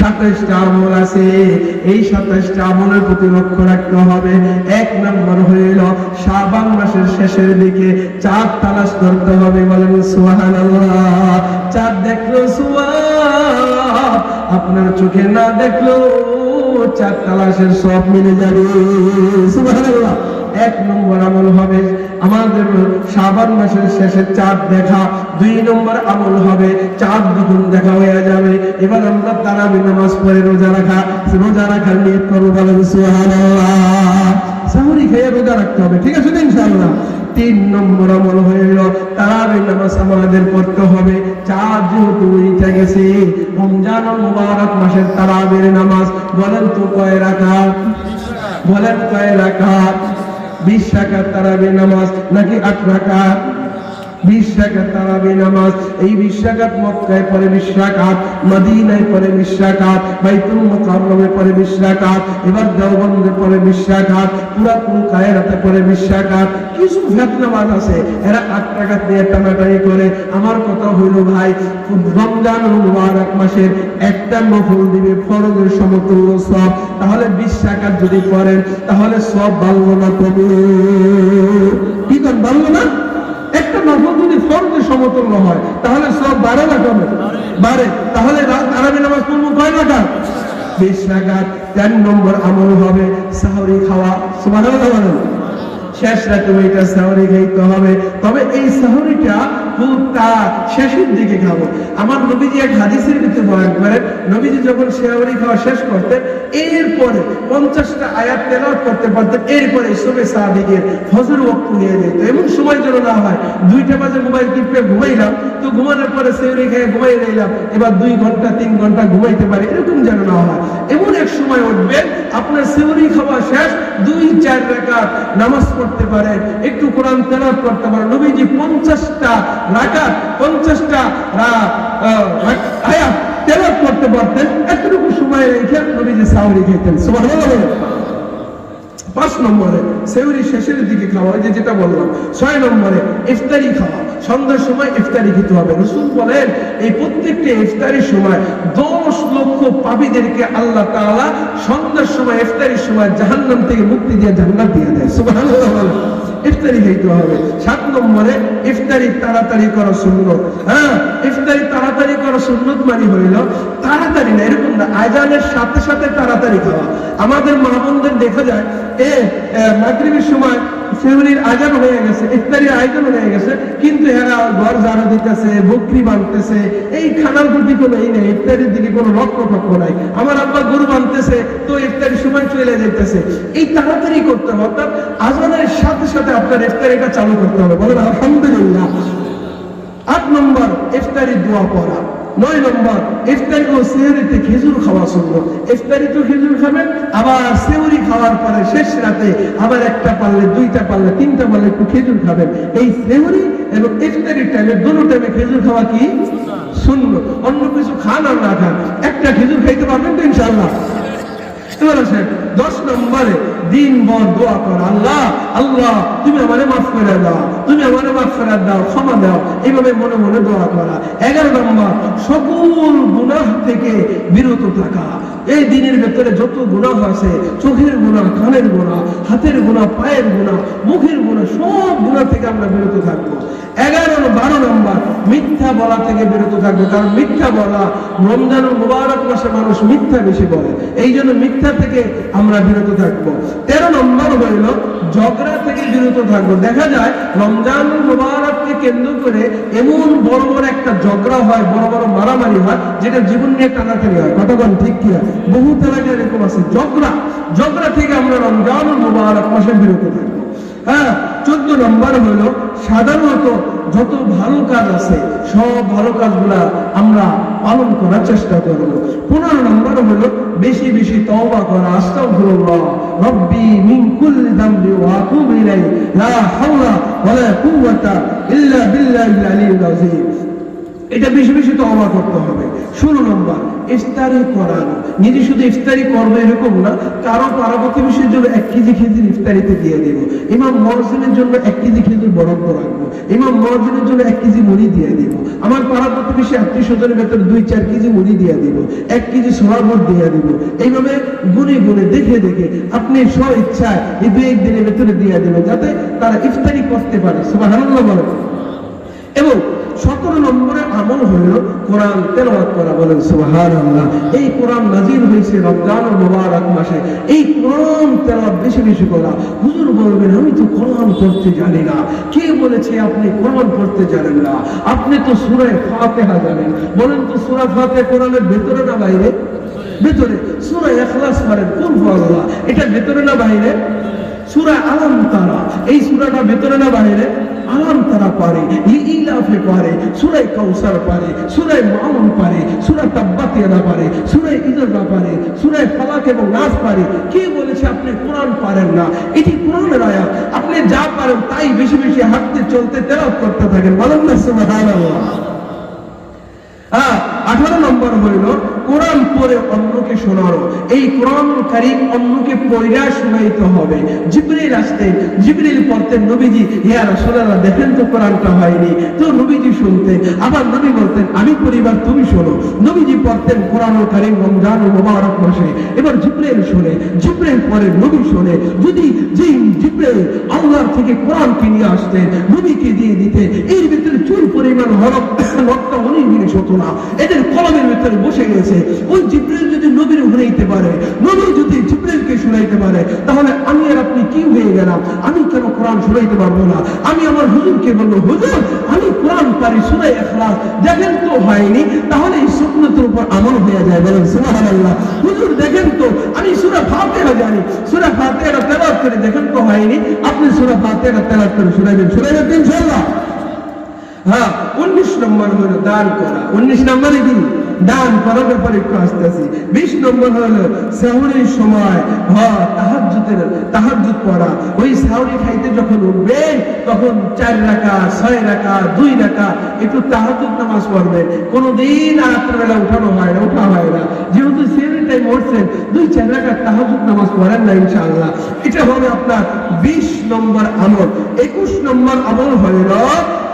সাতাইশটা আমল আছে। এই সাতাইশটা আমলের প্রতি লক্ষ্য রাখতে হবে। এক নম্বর হইল শাবান মাসের শেষের দিকে চাঁদ তালাশ করতে হবে বলেন সুহান চাঁদ দেখল আপনার চোখে না দেখল চার তালাশের সব মিলে যাবে। এক নম্বর আমল হবে আমাদের শ্রাবণ মাসের শেষে চাঁদ দেখা, দুই নম্বর আমল হবে, চাঁদ দ্বিগুণ দেখা হয়ে যাবে। এবার আমরা তারাবি নামাজ পড়ে, রোজা রাখা, রোজা রাখার নিয়ত করব বলেন, সুবহানাল্লাহ। সাহরি খেয়ে রোজা রাখতে হবে, ঠিক আছে ইনশাআল্লাহ? তিন নম্বর আমল হইল তারাবি নামাজ আমাদের পড়তে হবে। চাঁদ যেহেতু উঠে গেছে, রমজান মুবারক মাসের তারাবির নামাজ, বলেন তো কয় রাকাত? বলেন কয় রাকাত? বিশ টাকার তারাবি নামাজ নাকি আট রাকাত? বিশ রাকাত তারাবি নামাজ। এই বিশ রাকাত মক্কায় পরে বিশ রাকাত মদিনায় পরে বিশ রাকাত বাইতুল পরে বিশ রাকাত এবার দেওবন্দে পরে বিশ রাকাত পুরাতন কায়রাতে পরে বিশ রাকাত কিছু আছে? এরা আট নিয়ে টানাটানি করে। আমার কথা হইল, ভাই, রমজান মুবারক মাসের একটা নফল দিবে ফরজের সমতুল্য সব। তাহলে বিশ টাকার যদি করেন তাহলে সব বাড়লো না কি কর বাড়লো না? একটা নফল যদি ফরজের সমতুল্য হয়, তাহলে সব বাড়ে না কমে? বাড়ে তাহলে রাত আরামে নামাজ পড়ব কয় টাকা বিশ টাকা তেরো নম্বর আমল হবে সাহরি খাওয়া। বলেন। শেষ রাখবে এটা সাহরি খাইতে হবে। তবে এই সাহরিটা খুব শেষের দিকে খাব। আমার নবীজি এক হাদিসের ভিতরে বয়ান করেন, নবীজি যখন সাহরি খাওয়া শেষ করতেন এরপরে পঞ্চাশটা আয়াত তেলাওয়াত করতে পারতেন, এরপরে সবে সাহাবিকের ফজর ওয়াক্ত নিয়ে যেত। এমন সময় যেন না হয়, দুইটা বাজে মোবাইল টিপে ঘুমাইলাম, তো ঘুমানোর পরে সেহরি খেয়ে ঘুমাই রইলাম, এবার দুই ঘণ্টা, তিন ঘণ্টা ঘুমাইতে পারি, এরকম যেন না হয়। এমন এক সময় উঠবে আপনার সেহরি খাওয়া শেষ, দুই, চার রাকাত নামাজ পড়তে পারেন, একটু কোরআন তেলাওয়াত করতে পারেন, নবীজি পঞ্চাশটা রাকাত পঞ্চাশটা আয়াত করতে পারতেন। এতটুকু সময় রেখে খেতেন। পাঁচ নম্বরে, সেউরি শেষের দিকে খাওয়া যেটা বললাম, ছয় নম্বরে, ইফতারি খাওয়া। সন্ধ্যার সময় ইফতারি খেতে হবে। রসুল বলেন, এই প্রত্যেকটা ইফতারির সময় দশ লক্ষ পাপীদেরকে আল্লাহ তাআলা সন্ধ্যার সময়, ইফতারির সময় জাহান্নাম থেকে মুক্তি দিয়ে জান্নাত দিয়ে দেয়। ইফতারি খাইতে হবে। সাত নম্বরে, ইফতারি তাড়াতাড়ি করা সুন্নত। হ্যাঁ ইফতারি তাড়াতাড়ি করা সুন্নত মানি হইল তাড়াতাড়ি না, এরকম না, আজানের সাথে সাথে তাড়াতাড়ি খাওয়া। আমাদের মা বোনদের দেখা যায়, এ মাগরিবের সময় সেগুলির আজান হয়ে গেছে, ইফতারির আয়োজন হয়ে গেছে, কিন্তু এরা ঘর ঝাড়ু দিতেছে, বকরি বানতেছে, এই খানার প্রতি কোনো এই নেই, ইফতারির দিকে কোনো লক্ষ্য পক্ষ নাই। আমার আব্বা গরু বানতেছে, তো ইফতারির সময় চলে যাইতেছে। এই তাড়াতাড়ি করতে হবে, অর্থাৎ আজানের সাথে সাথে আপনার ইফতারিটা চালু করতে হবে। বলেন, আলহামদুলিল্লাহ। আট নম্বর ইফতারি দোয়া পড়া। নয় নম্বর ইফতারি ও সেহরিতে খেজুর খাওয়া সুন্দর ইফতারি তো খেজুর খাবেন, আবার সেহরি খাওয়ার পরে শেষ রাতে আবার একটা পারলে দুইটা পারলে তিনটা পারলে একটু খেজুর খাবেন। এই সেহরি এবং ইফতারির টাইমে দুটো টাইমে খেজুর খাওয়া কি? শূন্য অন্য কিছু খান আর না খান, একটা খেজুর খাইতে পারবেন তো ইনশাআল্লাহ। এবার দশ নম্বরে দিন ভর দোয়া কর, আল্লাহ আল্লাহ, তুমি আমারে মাফ করে দাও, তুমি আমারে মাফ করে দাও, ক্ষমা দাও, এইভাবে মনে মনে দোয়া করা। এগারো নম্বর, সকল গুনাহ থেকে বিরত থাকা। এই দিনের ভেতরে যত গুনাহ আছে, চোখের গুণা কানের গুণা হাতের গুণা পায়ের গুনাহ, মুখের গুণা সব গুনাহ থেকে আমরা বিরত থাকব। এগারো বারো নম্বর, মিথ্যা বলা থেকে বিরত থাকব। কারণ মিথ্যা বলা, রমজান মুবারক মাসে মানুষ মিথ্যা বেশি বলে। এই জন্য মিথ্যা থেকে আমরা বিরত থাকব। তেরো নম্বর হইল, ঝগড়া থেকে বিরত থাকব। দেখা যায়, রমজান মুবারককে কেন্দ্র করে এমন বড় বড় একটা ঝগড়া হয়, বড় বড় মারামারি হয়, যেটা জীবন নিয়ে টানাটানি হয়। কতক্ষণ? ঠিক কিনা বহু এলাকায় এরকম আছে। ঝগড়া ঝগড়া থেকে আমরা রমজান মুবারক মাসে বিরত থাকব। হ্যাঁ চোদ্দ নম্বর হলো সাধারণত যত ভালো কাজ আছে, সব ভালো কাজগুলা আমরা পালন করার চেষ্টা করব। পনেরো নম্বর হলো বেশি বেশি তওবা করা, আস্তাগফিরুল্লাহ, রব্বি মিন কুল্লি দামবি ওয়া আতুবু ইলাইহি, লা হাওলা ওয়ালা কুওয়াতা ইল্লা বিল্লাহিল আলিয়্যিল আযীম। এটা বেশি বেশি তো অবাক করতে হবে। ষোলো নম্বর, ইফতারি করানো নিজে শুধু ইফতারি করবে এরকম না, কারও পাড়া প্রতিবেশীর জন্য এক কেজি খেজুর ইফতারিতে দিয়ে দেব। ইমাম মহসিনের জন্য এক কেজি খেজুর বরাদ্দ রাখব। ইমাম মহসিনের জন্য এক কেজি মুড়ি দিয়ে দিব। আমার পাড়া প্রতিবেশী আত্মীয় স্বজনের ভেতরে দুই চার কেজি মুড়ি দিয়ে দিব। এক কেজি সোনার দিয়ে দিব। এইভাবে গুনে গুনে দেখে দেখে আপনি স্ব ইচ্ছায় এই দুই একদিনের ভেতরে দিয়ে দেবেন যাতে তারা ইফতারি করতে পারে। সবাই বলেন। এবং সতেরো নম্বরে আমল হইল কোরআন তেলাওয়াত করা, বলেন সুবহান আল্লাহ এই কোরআন নাজির হয়েছে রমজান ও মোবারক মাসে। এই কোরআন তেলাওয়াত বেশি বেশি করা। হুজুর বলবেন, আমি তো কোরআন পড়তে জানি না। কে বলেছে আপনি কোরআন পড়তে জানেন না? আপনি তো সূরা ফাতিহা জানেন। বলেন তো সূরা ফাতিহা কোরআনের ভেতরে না বাইরে? ভেতরে। সূরা ইখলাস পড়েন কোন আল্লাহ। এটা ভেতরে না বাইরে? সূরা আলাম তারা। এই সূরাটা ভেতরে না বাইরে তারা পারে ইলাফে পারে সুরাই কাউসার পারে সুরাই পারে, সুরা পারে সুরাই ইদরা পারে সুরাই ফালাক এবং পারে। কে বলেছে আপনি কোরআন পারেন না? এটি কোরআনের আয়াত। আপনি যা পারেন তাই বেশি বেশি হাঁটতে, চলতে, তেলাওয়াত করতে থাকেন। বলেন না হ্যাঁ আঠারো নম্বর হইল, কোরআন পড়ে অন্যকে এই কোরআন অন্যকে হবে। জিবরিল আসতেন জিবরিল পড়তেন নবীজি, ইয়া দেখেন তো কোরআনটা হয়নি। তো নবীজি শুনতেন আবার নবী বলতেন, আমি পরিবার, তুমি শোনো। নবীজি পড়তেন কোরআন কারিম রমজান মোবারক মাসে। এবার জিবরিল শুনে, জিবরিল পরে নবী শুনে, যদি যে জিবরিল আল্লাহর থেকে কোরআনকে নিয়ে আসতেন, নবীকে দিয়ে দিতে এর ভিতরে চুল পরিমাণ হরফ রক্ত অনেক জিনিস হতো না এদের কলমের ভিতরে বসে গেছে। ওই জিব্রাইল যদি নবীর শুনাইতে পারে, নবী যদি জিব্রাইলকে শুনাইতে পারে, তাহলে আমি আর আপনি কি হয়ে গেলাম? আমি কেন কোরআন শুনাইতে পারব না? আমি আমার হুজুরকে বলব, হুজুর, আমি কোরআন পারি শুনাই এখলাস দেখেন তো হয়নি, তাহলে এই সুন্নতের উপর আমল হয়ে যায়। বলেন, সুবহানাল্লাহ। হুজুর, দেখেন তো, আমি সূরা ফাতিহা জানি। সূরা ফাতিহা তেলাওয়াত করে দেখেন তো হয়নি, আপনি সূরা ফাতিহা তেলাওয়াত করে শুনাইবেন। শুনাইবেন ইনশাআল্লাহ? হ্যাঁ উনিশ নম্বর হলো দান করা। উনিশ নম্বরে কি? দান করার ব্যাপারে একটু আসতে আসি বিশ নম্বর হলো সময় হ্যাঁ ওই সাহুরি খাইতে যখন উঠবেন তখন চার রাখা, ছয় রাখা, দুই রাখা, একটু তাহাজ্জুদ নামাজ কোনোদিন রাত্রেবেলা উঠানো হয় না, উঠা হয় না। যেহেতু সেভেন মরছেন, দুই চার রাখার তাহাজ্জুদ নামাজ পড়েন না ইনশাআল্লাহ। এটা হবে আপনার বিশ নম্বর আমল। একুশ নম্বর আমল হইল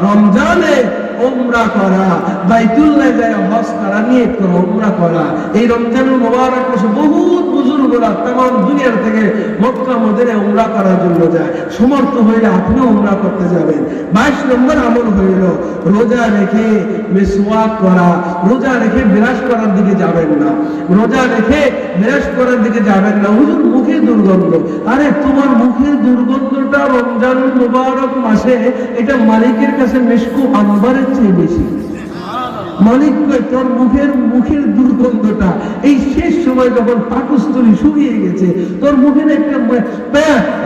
রমজানে ওমরা করা, বাইতুল্লাহ যায় হজ করা, নিয়ত করা ওমরা করা। এই রমজানুল মোবারক মাসে বহুত বুজুর্গরা তাম দুনিয়ার থেকে মক্কা মদিনে ওমরা করার জন্য যায়। সমর্থ হইলে আপনিও ওমরা করতে যাবেন। বাইশ নম্বর আমল হইল, রোজা রেখে মেসওয়াক করা। রোজা রেখে বিরাজ করার দিকে যাবেন না। রোজা রেখে বিরাজ করার দিকে যাবেন না। হুজুর, মুখে দুর্গন্ধ। আরে, তোমার মুখের দুর্গন্ধটা রমজান মোবারক মাসে এটা মালিকের কাছে মেশকু আম্বারের চেয়ে বেশি। মালিক তোর মুখের মুখের দুর্গন্ধটা। এই শেষ সময় যখন শুকিয়ে গেছে, তোর মুখের একটা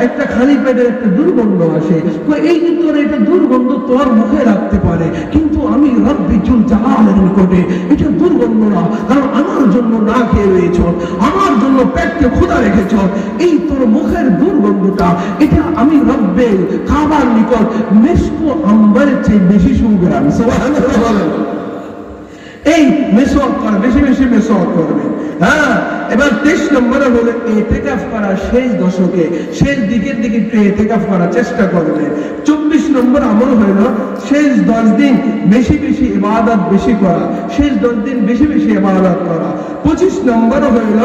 একটা খালি পেটের একটা দুর্গন্ধ আসে। এই যে তোর এটা দুর্গন্ধ তোর মুখে রাখতে পারে, কিন্তু আমি রব্বি চুল জালালের নিকটে এটা দুর্গন্ধ না, কারণ আমার জন্য না খেয়ে রয়েছ, আমার জন্য পেটকে খোদা রেখেছ, এই তোর মুখের দুর্গন্ধটা, এটা আমি রব্বে খাবার নিকট মেসকো আম্বারের চেয়ে বেশি সুগ্রাম সবাই এই মেসওয়াক করা বেশি বেশি মেসওয়াক করবে। হ্যাঁ? এবার তেইশ নম্বরে হলো এতেকাফ করা শেষ দশকে শেষ দিকের দিকে এতেকাফ করার চেষ্টা করবে। চব্বিশ নম্বর আমল হইল, শেষ দশ দিন বেশি বেশি ইবাদত বেশি করা, শেষ দশ দিন বেশি বেশি ইবাদত করা। পঁচিশ নম্বর হইল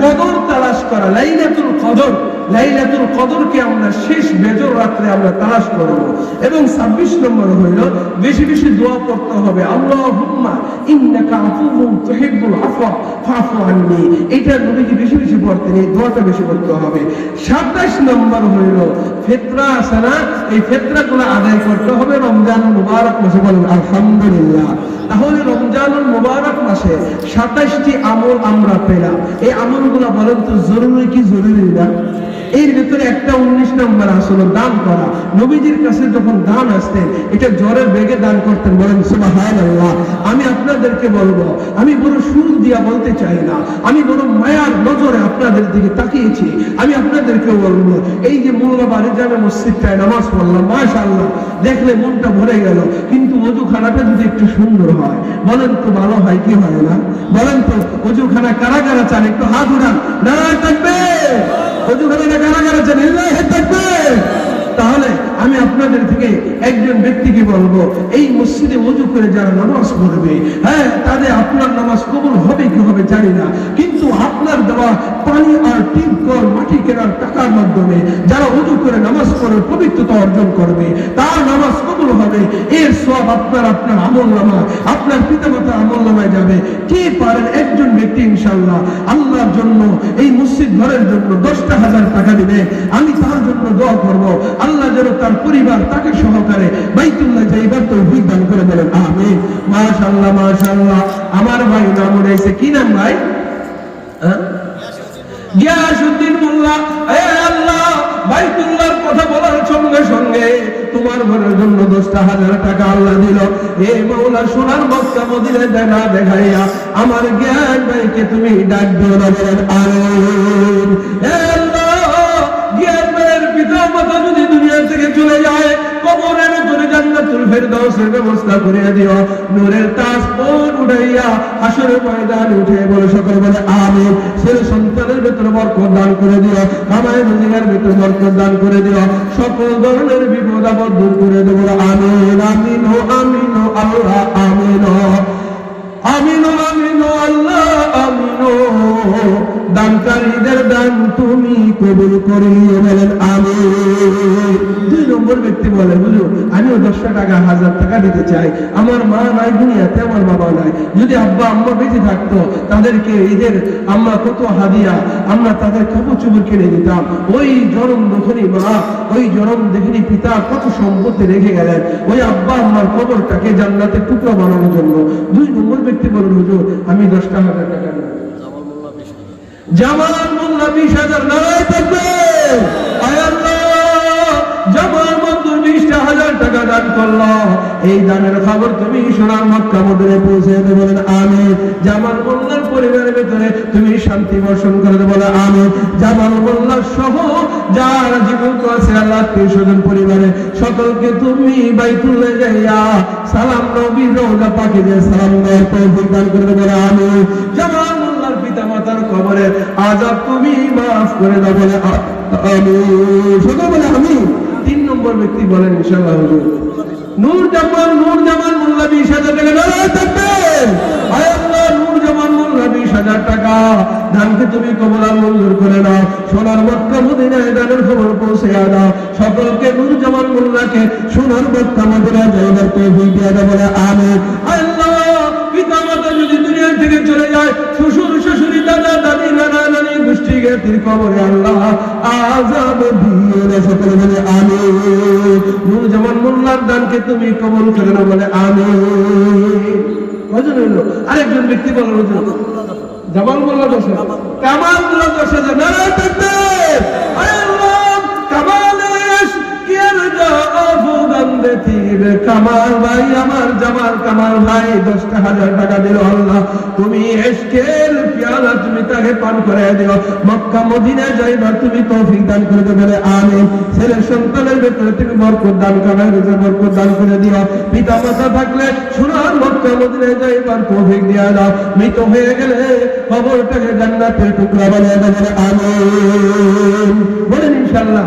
কদর তালাশ করা, লাইলাতুল কদর। লাইলাতুল কদরকে আমরা শেষ বেজর রাত্রে আমরা তালাশ করব। এবং 26 নম্বর হইল, বেশি বেশি দোয়া করতে হবে, আল্লাহুম্মা ইন্নাকা আফুউন তুহিব্বুল আফওয়া, ফাফু আননি। এটা নবীজি বেশি বেশি পড়তেন এই দোয়াটা বেশি করতে হবে। 27 নম্বর হইল, ফেতরা আছে না? এই ফিতরাগুলো আদায় করতে হবে রমজান মুবারক মাসে। বলেন, আলহামদুলিল্লাহ। তাহলে রমজানুল মুবারক মাসে 27টি আমল আমরা পেলাম। এই আমলগুলো বলেন তো, জরুরি কি জরুরি না? এর ভিতরে একটা উনিশ নম্বর আসলো, দান করা। নবীজির কাছে যখন দান আসতেন, এটা জ্বরের বেগে দান করতেন, বলেন সুবাহান আল্লাহ আমি আপনাদেরকে বলব, আমি বড় সুর দিয়া বলতে চাই না। আমি বড় মায়ার নজরে আপনাদের দিকে তাকিয়েছি। আমি আপনাদেরকে বলব, এই যে মোল্লা বাড়ি যাবে মসজিদটায় নামাজ পড়লাম, মাশাআল্লাহ, দেখলে মনটা ভরে গেল। কিন্তু অজুখানাটা যদি একটু সুন্দর হয়, বলেন তো ভালো হয়, কি হয় না? বলেন তো, অজুখানা কারা কারা চান, একটু হাত উঠান। না থাকবে অজুখানাটা কারা কারা চান ইল্লাহি থাকবে তাহলে আমি আপনাদের থেকে একজন ব্যক্তিকে বলব, এই মসজিদে অজু করে যারা নামাজ পড়বে হ্যাঁ তাদের আপনার নামাজ কবুল হবে কি হবে জানি না, কিন্তু আপনার দেওয়া পানি আর টিপ কল মাটি কেনার টাকার মাধ্যমে যারা অজু করে নামাজ পড়ে, পবিত্রতা অর্জন করবে, তার নামাজ কবুল হবে, এর সব আপনার আপনার আমল নামা, আপনার পিতামাতা আমল নামায় যাবে। কে পারেন একজন ব্যক্তি ইনশাল্লাহ আল্লাহর জন্য, এই মসজিদ ঘরের জন্য দশটা হাজার টাকা দিবে, আমি তার জন্য দোয়া করব, আল্লাহ যেন তার পরিবার, তাকে সহকারে বাইতুল্লাহ যাইবার তো দান করে বলেন আমি মাশাল্লাহ মাশাল্লাহ আমার ভাই নাম উঠাইছে কি নাম ভাই? হ্যাঁ? গিয়াসউদ্দিন মোল্লা। এ আল্লাহ, বাইতুল্লাহর কথা বলার সঙ্গে সঙ্গে তোমার ঘরের জন্য দশটা হাজার টাকা আল্লাহ দিল। এ মৌলা, সোনার মক্কা মদিনে দেখা দেখাইয়া আমার জ্ঞান ভাইকে তুমি ডাক দিও না বলেন, আমিন। ময়দান উঠে বলে, সকলে বলে আমি ছেলে সন্তানের ভেতরে বরকত দান করে দিও, কামাই রোজগার ভেতরে বরকত দান করে দিও, সকল ধরনের বিপদ আপদ দূর করে দেবো আমিন আমিন আমিন আল্লাহ, আমিন আমিন আমিন আল্লাহ, আমিন দানকারীদের দান তুমি কবুল করিয়ে বলেন আমি দুই নম্বর ব্যক্তি বলে আমিও দশটা টাকা, হাজার টাকা দিতে চাই। আমার মা নাই দুনিয়াতে, আমার বাবা নাই। যদি আব্বা, আম্মা বেঁচে থাকতো, তাদেরকে ঈদের আম্মা কত হাদিয়া, আমরা তাদের কিনে দিতাম। ওই মা, ওই পিতা কত সম্পত্তি রেখে গেলেন। ওই আব্বা, আম্মার কবরটাকে জান্নাতে টুকরো বানানোর জন্য। দুই নম্বর ব্যক্তি বলুন, হুজুর, আমি দশটা হাজার টাকা জামাল মোল্লা বিশ হাজার নারায় থাকবে। এই দানের খবর তুমি সোনার মক্কা পৌঁছে দেবে বলেন আমি জামাল মোল্লার পরিবারের ভেতরে তুমি শান্তি বর্ষণ করে আমি জামাল মোল্লার সহ যারা জীবিত আছে আল্লাহ পরিবারে, সকলকে তুমি বাইতুল্লাহ যাইয়া সালাম নবী পাখি সালাম তৌফিক দান করে দেবে আমি জামাল মাতার কবরে আজাব তুমি মাফ করে দাও বলে আমি, শুধু বলে আমি। তিন নম্বর ব্যক্তি বলেন, ইনশাআল্লাহ হুজুর। নূর জামান নূর জামান মোল্লা বিশ হাজার টাকা। নারায় থাকবেন। নূর জামান মোল্লা বিশ হাজার টাকা। দানকে তুমি আর মঞ্জুর করে নাও। সোনার মক্কা মদিনায় দানের খবর পৌঁছে দাও সকলকে নূর জামান মোল্লাকে সোনার মক্কা মদিনায় যাইবার তৌফিক দিয়ে দাও বলে আয় আল্লাহ জ্ঞাতির কবরে আল্লাহ আজাব দিয়ে না সকলে বলে আমি নূর জামান মোল্লার দানকে তুমি কবল করে না বলে আমি আরেকজন ব্যক্তি বলো হুজুর জামাল মোল্লা দশ কামাল মোল্লা হাজার নারায় থাকবে কামালেশ কিয়ার যা আফগান দেতির কামাল ভাই, আমার জামাল কামাল ভাই, দশটা হাজার টাকা দিল আল্লাহ। তুমি এসকের পেয়ালা তুমি তাকে পান করে দিও মক্কা মদিনা যাইবার তুমি তৌফিক দান করে দেবে আমি ছেলের সন্তানের ভেতরে তুমি বরকত দান করে বরকত দান করে দিও। পিতা মাতা থাকলে সোনার মক্কা মদিনা যাইবার তৌফিক দিয়া দাও। মৃত হয়ে গেলে খবরটাকে জান্নাতের টুকরা বানিয়ে দেবে আমিন। বলেন ইনশাআল্লাহ।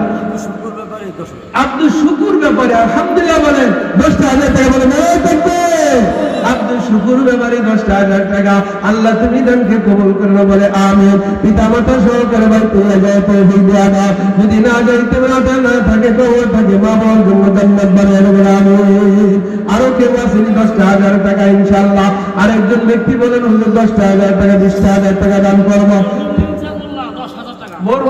আব্দুল শুকুর ব্যাপারে আলহামদুলিল্লাহ বলেন দশটা হাজার টাকা বলে থাকবে। আব্দুল শুকুর ব্যাপারে দশটা হাজার টাকা আল্লাহ তুমি দানকে কবল করে বলে আমি পিতা মাতা সহকারে ভাই তুলে যায় তৌফিক দেয়া দাও যদি না যাইতে না না থাকে তো ও থাকে মা বাবার জন্য জান্নাত বানিয়ে দেবে আমি আরও কেউ আসেনি দশটা হাজার টাকা ইনশাল্লাহ আরেকজন ব্যক্তি বলেন হুজুর দশটা হাজার টাকা বিশটা হাজার টাকা দান করব। বলব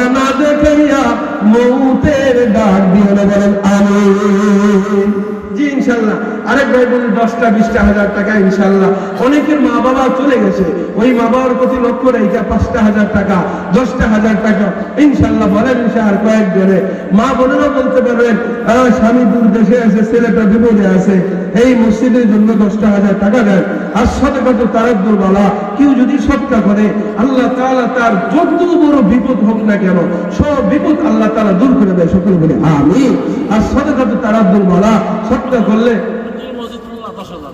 ভাই বলি দশটা, বিশটা হাজার টাকা ইনশাল্লাহ অনেকের মা বাবা চলে গেছে। ওই মা বাবার প্রতি লক্ষ্য রেখে পাঁচটা হাজার টাকা, দশটা হাজার টাকা ইনশাল্লাহ বলেন আর কয়েকজনে। মা বোনেরা বলতে পারবেন স্বামী দূর দেশে আছে, ছেলেটা বিপদে আছে। এই মসজিদের জন্য দশটা হাজার টাকা দেন। আর সদকা তো তার বলা, কেউ যদি সৎকা করে, আল্লাহ তাআলা তার যত বড় বিপদ হোক না কেন, সব বিপদ আল্লাহ তাআলা দূর করে দেয়। সকল বলে আমি আর সদকা তো তার বলা সৎকা করলে আব্দুল মজিদ মোল্লা দশ হাজার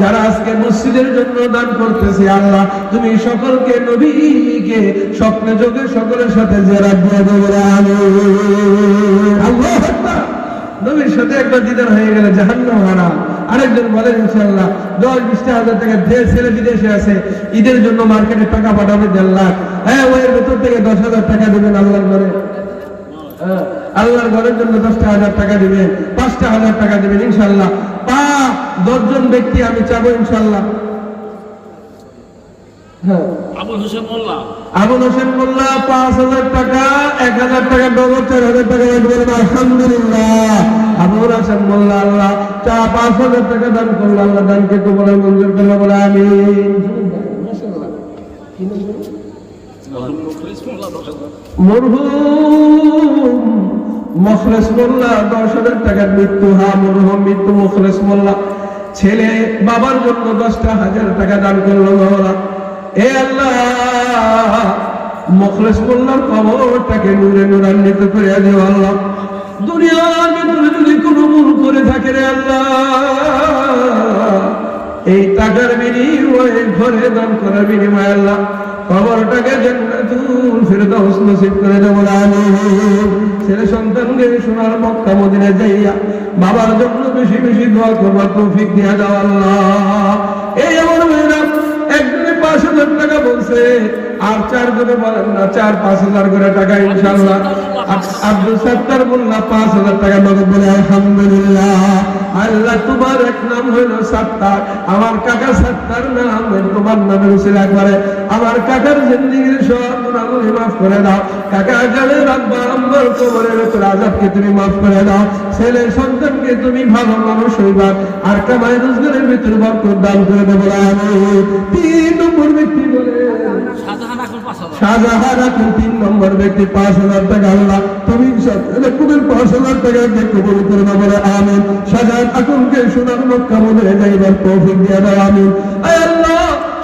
যারা আজকে মসজিদের জন্য দান করতেছে আল্লাহ তুমি সকলকে নবীকে স্বপ্নে যোগে সকলের সাথে জেরা দিয়ে দেবে। নবীর সাথে একবার দিদার হয়ে গেলে জাহান্নাম হারা আরেকজন ইনশাল্লাহ দশ বিশটা হাজার টাকা যে ছেলে বিদেশে আছে। ঈদের জন্য মার্কেটে টাকা পাঠাবে দেড় লাখ। হ্যাঁ ওই ভেতর থেকে দশ হাজার টাকা দেবেন আল্লাহর ঘরে। হ্যাঁ, আল্লাহর ঘরের জন্য দশটা হাজার টাকা দিবেন পাঁচটা হাজার টাকা দিবেন ইনশাল্লাহ পা দশজন ব্যক্তি আমি চাবো ইনশাল্লাহ। হ্যাঁ। আবুল হোসেন মোল্লা। আবুল হোসেন মোল্লা পাঁচ হাজার টাকা এক হাজার টাকা নগদ চার হাজার টাকা বলবেন আলহামদুলিল্লাহ। আবুল হাসান মোল্লা আল্লাহ চা পাঁচ হাজার টাকা দান করল আল্লাহ দানকে বলে মঞ্জুর করল বলে আমি মরহুম। মখলেস মোল্লা, দশ হাজার টাকার মৃত্যু, হা মরহুম মৃত্যু, মখলেস মোল্লা। ছেলে, বাবার জন্য দশটা হাজার টাকা দান করল মহলা এ আল্লাহ, মখলেস মোল্লার কবরটাকে নূরে নূরান্বিত করে দিও আল্লাহ। দুনিয়ার ভিতরে যদি কোনো ভুল করে থাকে রে আল্লাহ, এই টাকার বিনিময়ে ঘরে দান করার বিনিময়ে আল্লাহ কবরটাকে জান্নাতুল ফিরদাউস নসিব করে দেব ছেলে সন্তানকে সোনার মক্কা মদিনা যাইয়া বাবার জন্য বেশি বেশি দোয়া করবার তৌফিক দিয়া দাও আল্লাহ। এই আমার মেয়েরা, একজনে পাঁচ হাজার টাকা বলছে, আর চার চারজনে বলেন না, চার পাঁচ হাজার করে টাকা ইনশাল্লাহ আব- আব্দুল সত্তার বললা, পাঁচ হাজার টাকা নগদ বলে আলহামদুলিল্লাহ। আল্লাহ, তোমার এক নাম হইল সত্তার। আমার কাকা সত্তার নাম তোমার নামের উচিলা করে আমার কাকার জিন্দিগির সব গুণাগুলি মাফ করে দাও। কাকা জানে রাব্বা আম্বার কবরের ভেতর আজাবকে তুমি মাফ করে দাও। ছেলে সন্তানকে তুমি ভালো মানুষ হইবা। আর কামাই রোজগারের ভিতর বরকত দান করে দেবো। তিন নম্বর ব্যক্তি বলে শাহজাহান এখন তিন নম্বর ব্যক্তি পাঁচ হাজার টাকা আল্লাহ তুমি পাঁচ হাজার টাকা কে বলে শাহজাহান এখনকে সোনার মক্কা মধ্যে যাইবার তৌফিক দিয়ে আয় আল্লাহ!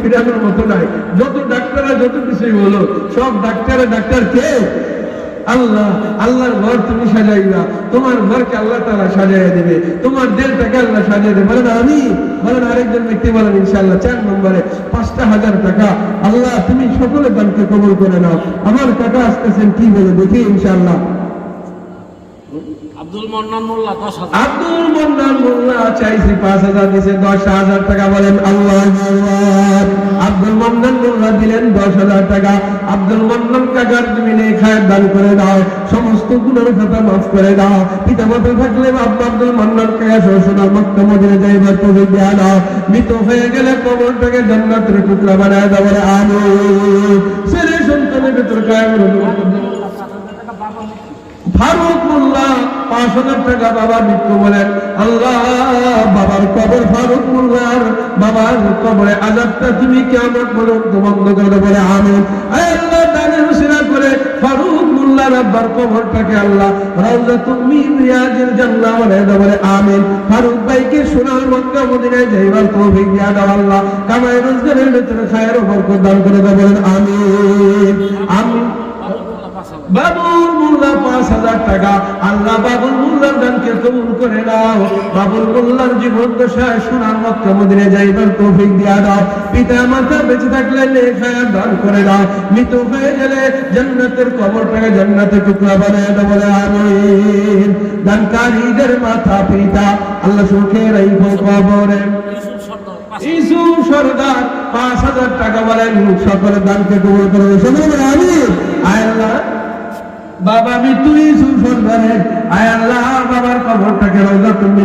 ফিরানোর মতো নাই। যত ডাক্তাররা যত কিছুই বলো, সব ডাক্তারে ডাক্তার কেউ আল্লাহ। আল্লাহর ঘর তুমি সাজাইবা তোমার ঘরকে আল্লাহ তালা সাজাইয়া দিবে। তোমার দিলটাকে আল্লাহ সাজিয়ে দেবে। বলেন আমি বলেন আরেকজন ব্যক্তি বলেন ইনশাল্লাহ চার নম্বরে, পাঁচটা হাজার টাকা আল্লাহ তুমি সকলে দানকে কবল করে নাও। আমার টাকা আসতেছেন, কি বলে দেখি ইনশাল্লাহ আব্দুল মন্নান মোল্লা দশ হাজার। আব্দুল মন্নান মোল্লা চাইছি পাঁচ হাজার, দিছে দশ হাজার টাকা, বলেন আল্লাহ। আব্দুল মন্নান মোল্লা দিলেন দশ হাজার টাকা। আব্দুল মন্নান কাকার তুমি খায় দান করে দাও, সমস্ত গুণের কথা মাফ করে দাও। পিতা মাতা থাকলে আব্বা আব্দুল মন্নান কাকা শ্বশুর মক্কা মদিনে যাইবার তৌফিক দেয়া দাও। মৃত হয়ে গেলে কবরটাকে জান্নাতের টুকরা বানায় দাও, বলে আমি ছেলে সন্তানের ভেতর কায়েম ফারুক মোল্লা, পাঁচ হাজার টাকা বাবার মৃত্যু বলেন আল্লাহ, বাবার কবর ফারুক মোল্লার, বাবার কবরে আজাবটা তুমি কেমন পর্যন্ত বন্ধ করে বলে আমিন। আল্লাহ ফারুক আল্লাহ তুমি বলে আমিন। দান করে বলেন আমিন। টাকা আল্লাহ বাবুল মোল্লার দানকে কবুল করে নাও। বাবুল মোল্লার জীবন দশায় সোনার মক্কা মদিনে যাইবার তৌফিক দিয়া দাও। পিতা মাতা বেঁচে থাকলে লেখায় দান করে দাও। মৃত হয়ে গেলে জান্নাতের কবরটাকে জান্নাতের টুকরা বানিয়ে দাও বলে আমিন। দানকারীদের মাথা পিতা, আল্লাহ সুখে রাইখো কবরে। ইসু সরদার, পাঁচ হাজার টাকা বলেন, সকলের দানকে কবুল করে আমিন। আল্লাহ। বাবা মৃত্যু ইসু সরদারের আয় আল্লাহ বাবার কবরটাকে রোজা তুমি